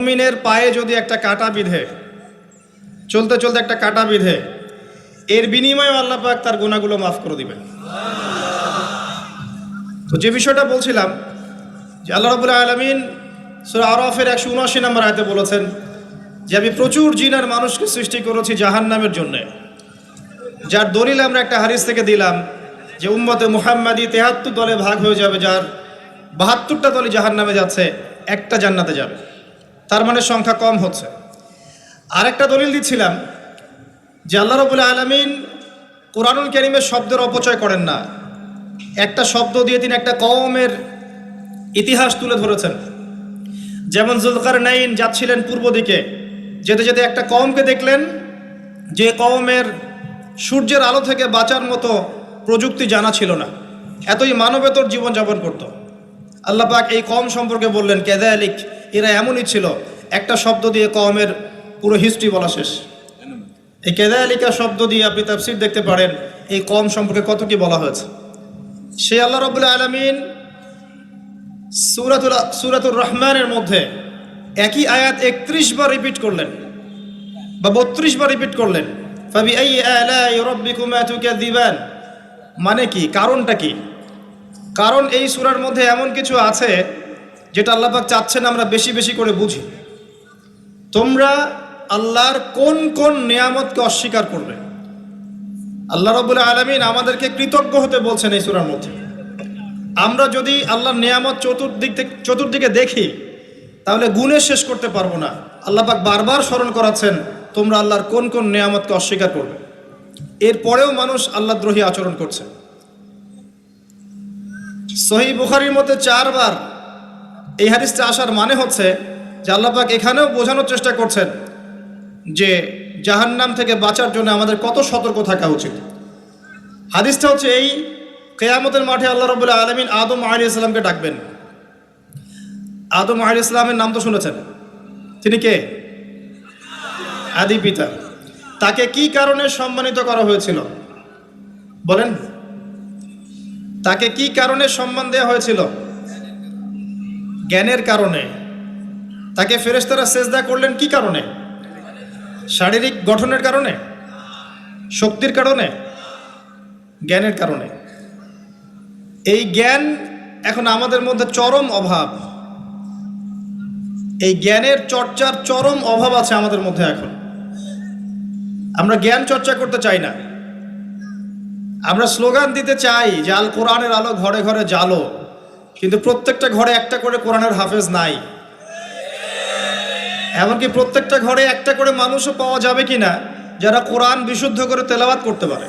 মুমিনের পায়ে যদি একটা কাটা বিধে, চলতে চলতে একটা কাটা বিধে, এর বিনিময়ে আল্লাহ পাক তার গুণাগুলো মাফ করে দিবেন। তো যে বিষয়টা বলছিলাম, যে আল্লাহ রবুল্লা আলমিন সুরা আরফের একশো উনআশি নম্বর আয়তে বলেছেন যে, আমি প্রচুর জিনার মানুষকে সৃষ্টি করেছি জাহান নামের জন্যে। যার দলিল আমরা একটা হারিস থেকে দিলাম যে, উম্মতে মুহাম্মাদি তেহাত্তর দলে ভাগ হয়ে যাবে, যার বাহাত্তরটা দলে জাহান নামে যাচ্ছে, একটা জান্নাতে যাবে। তার মানে সংখ্যা কম হচ্ছে। আরেকটা দলিল দিচ্ছিলাম যে আল্লাহ রবুল্লা আলমিন কোরআনুল করিমের শব্দের অপচয় করেন না। একটা শব্দ দিয়ে তিনি একটা কওমের ইতিহাস তুলে ধরেছেন। যেমন জুলকার নাইন যাচ্ছিলেন পূর্ব দিকে, যেতে যেতে একটা কওমকে দেখলেন যে কওমের সূর্যের আলো থেকে বাঁচার মতো প্রযুক্তি জানা ছিল না। এতই মানবেতর জীবনযাপন করত। আল্লাহ পাক এই কম সম্পর্কে বললেন কেদা আলিক এরা এমনই ছিল। একটা শব্দ দিয়ে কমের পুরো হিস্ট্রি বলা শেষ। এই কেদায়ালিকা শব্দ দিয়ে আপনি তাফসির দেখতে পারেন, এই কম সম্পর্কে কত কি বলা হয়েছে। সে আল্লাহ রবুল্লা আলমিন সুরাতুল সুরাতুর রহমানের মধ্যে একই আয়াত একত্রিশ বার রিপিট করলেন বা বত্রিশ বার রিপিট করলেন। রব্বিকুমা তুকাযিবান। মানে কি? কারণটা কি? কারণ এই সুরার মধ্যে এমন কিছু আছে যেটা আল্লাপাক চাচ্ছেন আমরা বেশি বেশি করে বুঝি। তোমরা আল্লাহর কোন কোন নিয়ামতকে অস্বীকার করবে? আল্লাহ রবুল্লা আলমিন আমাদেরকে কৃতজ্ঞ হতে বলছেন এই সুরার মধ্যে। আমরা যদি আল্লাহর নিয়ামত চতুর্দিক থেকে চতুর্দিকে দেখি, তাহলে গুণে শেষ করতে পারব না। আল্লাহ পাক বারবার স্মরণ করাচ্ছেন, তোমরা আল্লাহর কোন কোন নিয়ামতকে অস্বীকার করবে। এরপরেও মানুষ আল্লাহ দ্রোহী আচরণ করছে। সহি বুখারির মতে চারবার এই হাদিসটা আসার মানে হচ্ছে যে আল্লাহ পাক এখানেও বোঝানোর চেষ্টা করছেন যে জাহান্নাম থেকে বাঁচার জন্য আমাদের কত সতর্ক থাকা উচিত। হাদিসটা হচ্ছে এই কেয়ামতের মাঠে আল্লাহ রবুল্লাহ আলমিন আদম আলী ইসলামকে ডাকবেন। আদম আলী ইসলামের নাম তো শুনেছেন? তিনি কে? আদি পিতা। তাকে কি কারণে সম্মানিত করা হয়েছিল? বলেন। তাকে কি কারণে সম্মান দেওয়া হয়েছিল? জ্ঞানের কারণে। তাকে ফেরেশতারা সেজদা করলেন কি কারণে? শারীরিক গঠনের কারণে? শক্তির কারণে? জ্ঞানের কারণে। এই জ্ঞান এখন আমাদের মধ্যে চরম অভাব। এই জ্ঞানের চর্চার চরম অভাব আছে আমাদের মধ্যে এখন। আমরা জ্ঞান চর্চা করতে চাই না। আমরা স্লোগান দিতে চাই আল কোরআনের আলো ঘরে ঘরে জালো কিন্তু প্রত্যেকটা ঘরে একটা করে কোরআনের হাফেজ নাই। এমনকি প্রত্যেকটা ঘরে একটা করে মানুষও পাওয়া যাবে কিনা, যারা কোরআন বিশুদ্ধ করে তেলাওয়াত করতে পারে।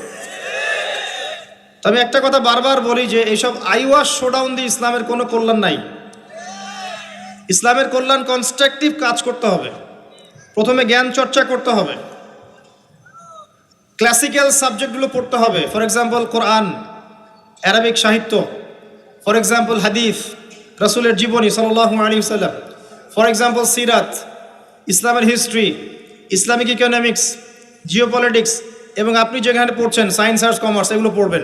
তবে একটা কথা বারবার বলি যে এইসব আইওয়াস শোডাউন দিয়ে ইসলামের কোনো কল্যাণ নাই। ইসলামের কল্যাণ কনস্ট্রাকটিভ কাজ করতে হবে। প্রথমে জ্ঞান চর্চা করতে হবে। ক্লাসিক্যাল সাবজেক্টগুলো পড়তে হবে। ফর এক্সাম্পল কোরআন অ্যারাবিক সাহিত্য। ফর এক্সাম্পল হাদিফ রসুলের জীবনী সাল্লাহ আলী সাল্লাম ফর এক্সাম্পল সিরাত ইসলামের হিস্ট্রি ইসলামিক ইকোনমিক্স জিওপলিটিক্স এবং আপনি যেখানে পড়ছেন সায়েন্স আর্টস কমার্স এগুলো পড়বেন।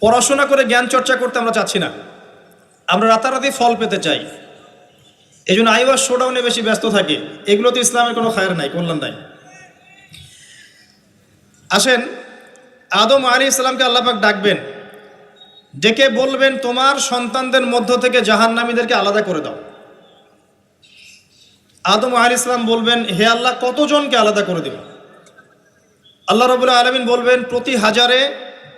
পড়াশোনা করে জ্ঞান চর্চা করতে আমরা চাচ্ছি না। আমরা রাতারাতি ফল পেতে চাই। এই জন্য আইওয়াস শোডাউনে বেশি ব্যস্ত থাকি। এগুলোতে ইসলামের কোনো খায়ের নাই, কল্যাণ নাই। আসেন, আদম আলী ইসলামকে আল্লাপাক ডাকবেন। ডেকে বলবেন, তোমার সন্তানদের মধ্য থেকে জাহান্নামীদেরকে আলাদা করে দাও। আদম আলী ইসলাম বলবেন, হে আল্লাহ, কতজনকে আলাদা করে দিব? আল্লাহ রবুল্লাহ আলমিন বলবেন, প্রতি হাজারে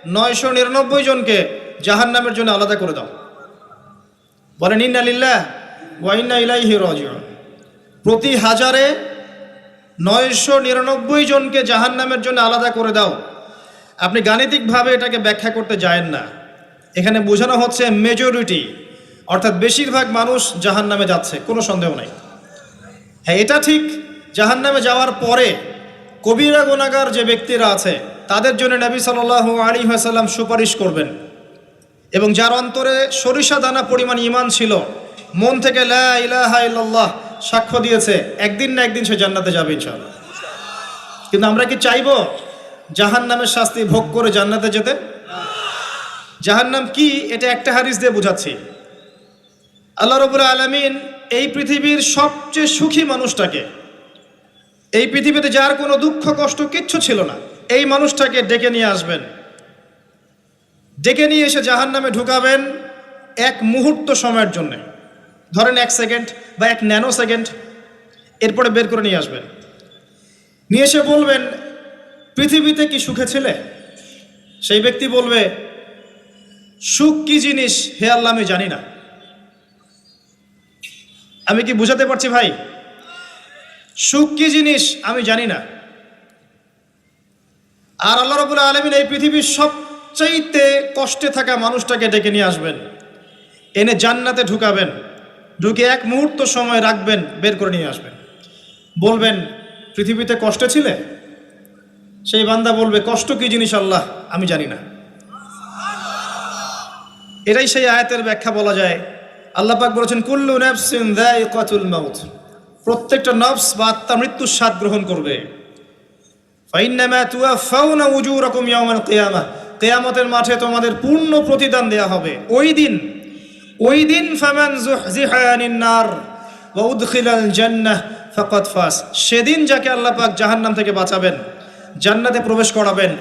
নয়শো নিরানব্বই জনকে জাহান্নামের জন্য আলাদা করে দাও। বলেন, ইন্না লিল্লাহ ওয়াইন্না ইলাইহি রাজিউন। প্রতি হাজারে নয়শো নিরানব্বই জনকে জাহান্নামের জন্য আলাদা করে দাও। আপনি গাণিতিকভাবে এটাকে ব্যাখ্যা করতে যায়েন না। এখানে বোঝানো হচ্ছে মেজরিটি অর্থাৎ বেশিরভাগ মানুষ জাহান্নামে যাচ্ছে, কোনো সন্দেহ নাই। হ্যাঁ এটা ঠিক, জাহান্নামে যাওয়ার পরে কবিরা গুণাগার যে ব্যক্তিরা আছে, তাদের জন্য নবী সাল আলী হাসাল্লাম সুপারিশ করবেন। এবং যার অন্তরে সরিষা দানা পরিমাণ ইমান ছিল, মন থেকে লা ইলাহা ইল্লাল্লাহ সাক্ষ্য দিয়েছে, একদিন না একদিন সে জান্নাতে যাবে ইনশাআল্লাহ। কিন্তু আমরা কি চাইব জাহান নামের শাস্তি ভোগ করে জান্নাতে যেতে? জাহান্নাম কি? এটা একটা হারিস দিয়ে বুঝাচ্ছি। আল্লাহ রবুল আলমিন এই পৃথিবীর সবচেয়ে সুখী মানুষটাকে, এই পৃথিবীতে যার কোনো দুঃখ, কষ্ট কিচ্ছু ছিল না, এই মানুষটাকে ডেকে নিয়ে আসবেন। ডেকে নিয়ে এসে জাহান নামে ঢুকাবেন এক মুহূর্ত সময়ের জন্য। ধরেন এক সেকেন্ড বা এক ন্যানো সেকেন্ড, এরপরে বের করে নিয়ে আসবেন। নিয়ে এসে বলবেন, পৃথিবীতে কি সুখে ছিলে? সেই ব্যক্তি বলবে সুখ কি জিনিস হে আল্লাহ আমি জানি না। আমি কি বুঝাতে পারছি ভাই? সুখ কি জিনিস আমি জানি না। আর আল্লাহ রবুল্লা আলমিন এই পৃথিবীর সবচাইতে কষ্টে থাকা মানুষটাকে ডেকে নিয়ে আসবেন। এনে জান্নাতে ঢুকাবেন। ঢুকে এক মুহূর্ত সময় রাখবেন, বের করে নিয়ে আসবেন। বলবেন, পৃথিবীতে কষ্টে ছিলে? সেই বান্দা বলবে, কষ্ট কি জিনিস আল্লাহ? আমি জানি না। এটাই সেই আয়াতের ব্যাখ্যা বলা যায়। আল্লাহ পাক বলেছেন, কুল্লু নাফসিন যায়িকাতুল মাউত। প্রত্যেকটা নফস বা আত্মা মৃত্যুর স্বাদ গ্রহণ করবে। কিয়ামতের মাঠে তোমাদের পূর্ণ প্রতিদান দেয়া হবে। ওই দিন ওই দিন সেদিন যাকে আল্লাহ পাক জাহান্নাম থেকে বাঁচাবেন, জান্নাতে প্রবেশ করাবেন,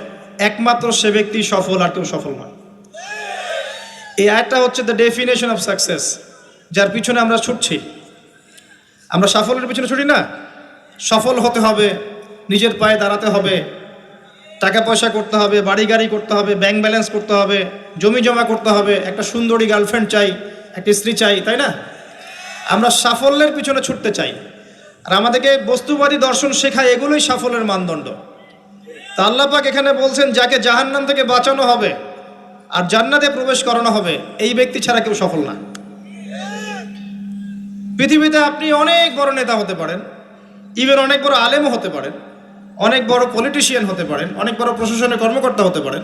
একমাত্র সে ব্যক্তি সফল আর কেউ সফল নয়। এই আয়টা হচ্ছে দ্য ডেফিনেশন অফ সাকসেস যার পিছনে আমরা ছুটছি। আমরা সাফল্যের পিছনে ছুটি না। সফল হতে হবে, নিজের পায়ে দাঁড়াতে হবে, টাকা পয়সা করতে হবে, বাড়ি গাড়ি করতে হবে ব্যাংক ব্যালেন্স করতে হবে, জমি জমা করতে হবে, একটা সুন্দরী গার্লফ্রেন্ড চাই, একটা স্ত্রী চাই, তাই না? আমরা সাফল্যের পিছনে ছুটতে চাই। আর আমাদেরকে বস্তুবাদী দর্শন শেখায় এগুলোই সাফল্যের মানদণ্ড। তা আল্লাহ পাক এখানে বলছেন, যাকে জাহান্নাম থেকে বাঁচানো হবে আর জান্নাতে প্রবেশ করানো হবে, এই ব্যক্তি ছাড়া কেউ সফল না। পৃথিবীতে আপনি অনেক বড় নেতা হতে পারেন ইভেন অনেক বড় আলেমও হতে পারেন, অনেক বড় পলিটিশিয়ান হতে পারেন, অনেক বড় প্রশাসনের কর্মকর্তা হতে পারেন,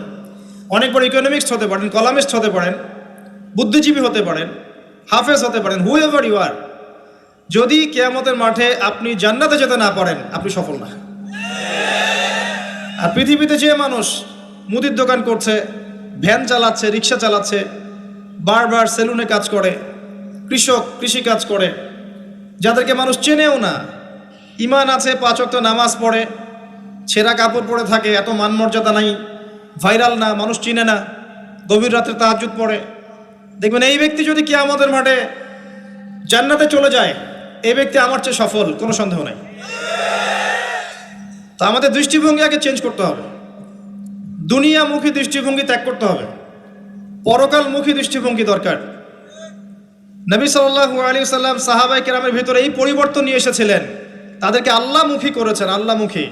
অনেক বড় ইকোনমিক্স হতে পারেন কলামিস্ট হতে পারেন, বুদ্ধিজীবী হতে পারেন, হাফেজ হতে পারেন হু এভার ইউ আর যদি কেয়ামতের মাঠে আপনি জান্নাতে যেতে না পারেন, আপনি সফল না। আর পৃথিবীতে যে মানুষ মুদির দোকান করছে ভ্যান চালাচ্ছে, রিক্সা চালাচ্ছে, বারবার সেলুনে কাজ করে, কৃষক কৃষি কাজ করে। যাদেরকে মানুষ চেনেও না ইমান আছে, পাঁচ ওয়াক্ত নামাজ পড়ে, ছেঁড়া কাপড় পরে থাকে, এত মান মর্যাদা নাই, ভাইরাল না, মানুষ চিনে না, গভীর রাত্রে তাহাজুদ পড়ে। দেখবেন, এই ব্যক্তি যদি কি আমাদের মাঠে জান্নাতে চলে যায়, এই ব্যক্তি আমার চেয়ে সফল, কোনো সন্দেহ নাই। তা আমাদের দৃষ্টিভঙ্গি আগে চেঞ্জ করতে হবে। দুনিয়ামুখী দৃষ্টিভঙ্গি ত্যাগ করতে হবে। পরকালমুখী দৃষ্টিভঙ্গি দরকার। নবী সাল্লাল্লাহু আলী সাল্লাম সাহাবাই কেরামের ভিতরে এই পরিবর্তন নিয়ে এসেছিলেন। তাদেরকে আল্লাহমুখী করেছেন আল্লাহমুখী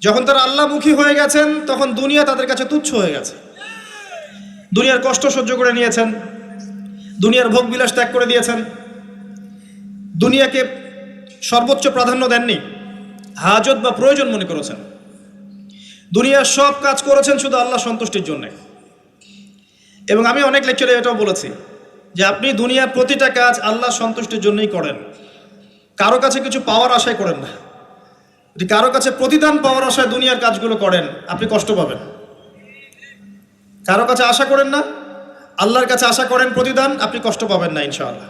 যখন তারা আল্লাহমুখী হয়ে গেছেন, তখন দুনিয়া তাদের কাছে তুচ্ছ হয়ে গেছে। দুনিয়ার কষ্ট সহ্য করে নিয়েছেন। দুনিয়ার ভোগ বিলাস ত্যাগ করে দিয়েছেন। দুনিয়াকে সর্বোচ্চ প্রাধান্য দেননি। হাজত বা প্রয়োজন মনে করেছেন। দুনিয়ার সব কাজ করেছেন শুধু আল্লাহ সন্তুষ্টির জন্যে। এবং আমি অনেক লেকচারে এটাও বলেছি যে আপনি দুনিয়ার প্রতিটা কাজ আল্লাহ সন্তুষ্টির জন্যই করেন। কারও কাছে কিছু পাওয়ার আশায় করেন না। কারও কাছে প্রতিদান পাওয়ার আশায় দুনিয়ার কাজগুলো করেন, আপনি কষ্ট পাবেন। কারও কাছে আশা করেন না, আল্লাহর কাছে আশা করেন প্রতিদান, আপনি কষ্ট পাবেন না ইনশাআল্লাহ।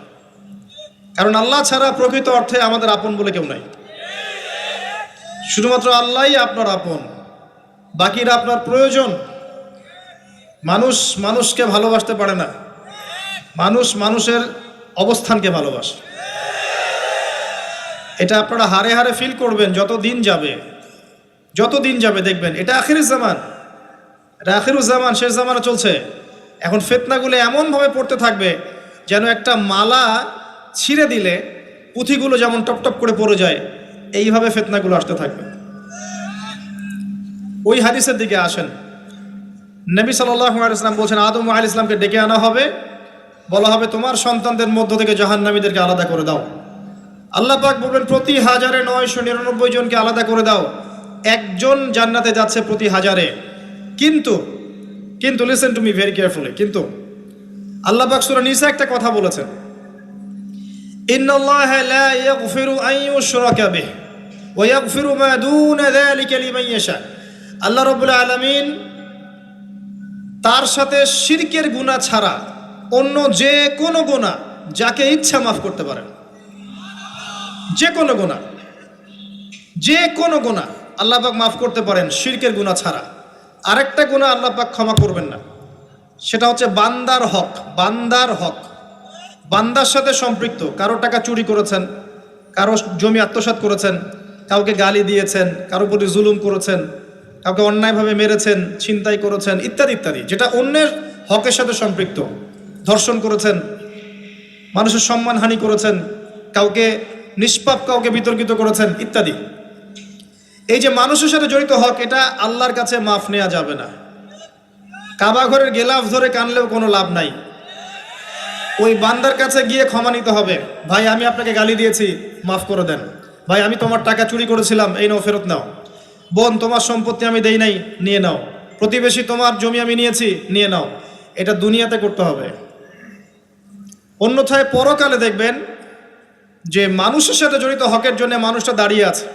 কারণ আল্লাহ ছাড়া প্রকৃত অর্থে আমাদের আপন বলে কেউ নাই। শুধুমাত্র আল্লাহই আপনার আপন। বাকিরা আপনার প্রয়োজন। মানুষ মানুষকে ভালোবাসতে পারে না। মানুষ মানুষের অবস্থানকে ভালোবাসে। এটা আপনারা হারে হারে ফিল করবেন, যত দিন যাবে। যত দিন যাবে দেখবেন, এটা আখির জামান। এটা আখির জামান, শেষ জামানা চলছে। এখন ফেতনাগুলো এমনভাবে পড়তে থাকবে, যেন একটা মালা ছিঁড়ে দিলে পুঁথিগুলো যেমন টপ টপ করে পড়ে যায়, এইভাবে ফেতনাগুলো আসতে থাকবে। ওই হাদিসের দিকে আসেন। নবী সাল্লাম বলছেন, আদম আল ইসলামকে ডেকে আনা হবে। বলা হবে, তোমার সন্তানদের মধ্য থেকে জাহান্নামীদেরকে আলাদা করে দাও। আল্লাহ পাক বলবেন, প্রতি হাজারে নয়শো নিরানব্বই জনকে আলাদা করে দাও। একজন জান্নাতে যাচ্ছে প্রতি হাজারে। কিন্তু কিন্তু listen to me very carefully কিন্তু আল্লাহ পাক সুরা নিসা একটা কথা বলেছেন। ইন্নাল্লাহ লা ওয়া আল্লাহ রাব্বুল আলামিন তার সাথে শিরকের গুনাহ ছাড়া অন্য যে কোনো গোনা যাকে ইচ্ছা মাফ করতে পারেন। যে কোনো গোনা যে কোনো গোনা আল্লাহ পাক মাফ করতে পারেন শিরকের গুণা ছাড়া। আরেকটা গুণা আল্লাহ পাক ক্ষমা করবেন না। সেটা হচ্ছে বান্দার হক বান্দার হক। বান্দার সাথে সম্পৃক্ত, কারও টাকা চুরি করেছেন, কারও জমি আত্মসাৎ করেছেন, কাউকে গালি দিয়েছেন, কারও প্রতি জুলুম করেছেন কাউকে অন্যায়ভাবে মেরেছেন, ছিনতাই করেছেন, ইত্যাদি ইত্যাদি, যেটা অন্যের হকের সাথে সম্পৃক্ত। ধর্ষণ করেছেন, মানুষের সম্মানহানি করেছেন, কাউকে নিষ্পাপ, কাউকে বিতর্কিত করেছেন, ইত্যাদি। এই যে মানুষের সাথে জড়িত হক, এটা আল্লাহর কাছে মাফ নেওয়া যাবে না। কাবা ঘরের গেলাফ ধরে কানলেও কোনো লাভ নাই। ওই বান্দার কাছে গিয়ে ক্ষমা নিতে হবে। ভাই, আমি আপনাকে গালি দিয়েছি, মাফ করে দেন। ভাই, আমি তোমার টাকা চুরি করেছিলাম, এই নাও, ফেরত নাও। বোন, তোমার সম্পত্তি আমি দেই নাই, নিয়ে নাও। প্রতিবেশী তোমার জমি আমি নিয়েছি, নিয়ে নাও। এটা দুনিয়াতে করতে হবে। অন্যথায় পরকালে দেখবেন যে মানুষের সাথে জড়িত হকের জন্য মানুষটা দাঁড়িয়ে আছে।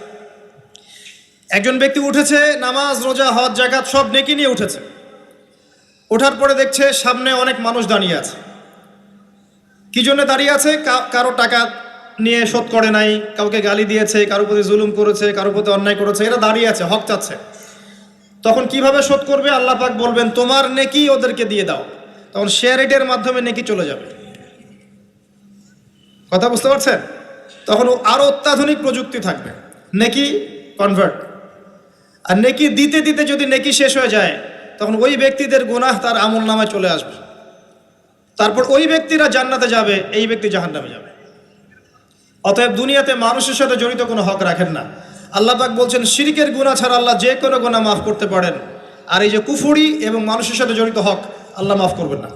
একজন ব্যক্তি উঠেছে, নামাজ, রোজা, হজ জাকাত সব নেকি নিয়ে উঠেছে। ওঠার পরে দেখছে সামনে অনেক মানুষ দাঁড়িয়ে আছে। কি জন্য দাঁড়িয়ে আছে? কারও টাকা নিয়ে শোধ করে নাই, কাউকে গালি দিয়েছে, কারোর প্রতি জুলুম করেছে কারও প্রতি অন্যায় করেছে, এরা দাঁড়িয়ে আছে, হক চাচ্ছে। তখন কীভাবে শোধ করবে? আল্লাহ পাক বলবেন, তোমার নেকি ওদেরকে দিয়ে দাও। তখন শেয়ার রেটের মাধ্যমে নেকি চলে যাবে। কথা বুঝতে পারছেন? তখন ও আরও অত্যাধুনিক প্রযুক্তি থাকবে। নেকি কনভার্ট আর নেকি দিতে দিতে যদি নেকি শেষ হয়ে যায়, তখন ওই ব্যক্তিদের গুনাহ তার আমল নামায় চলে আসবে। তারপর ওই ব্যক্তিরা জান্নাতে যাবে, এই ব্যক্তি জাহান্নামে যাবে। অতএব দুনিয়াতে মানুষের সাথে জড়িত কোনো হক রাখেন না। আল্লাহ পাক বলছেন, শিরিকের গুণা ছাড়া আল্লাহ যে কোনো গুণা মাফ করতে পারেন। আর এই যে কুফুরি এবং মানুষের সাথে জড়িত হক, আল্লাহ মাফ করবেন না।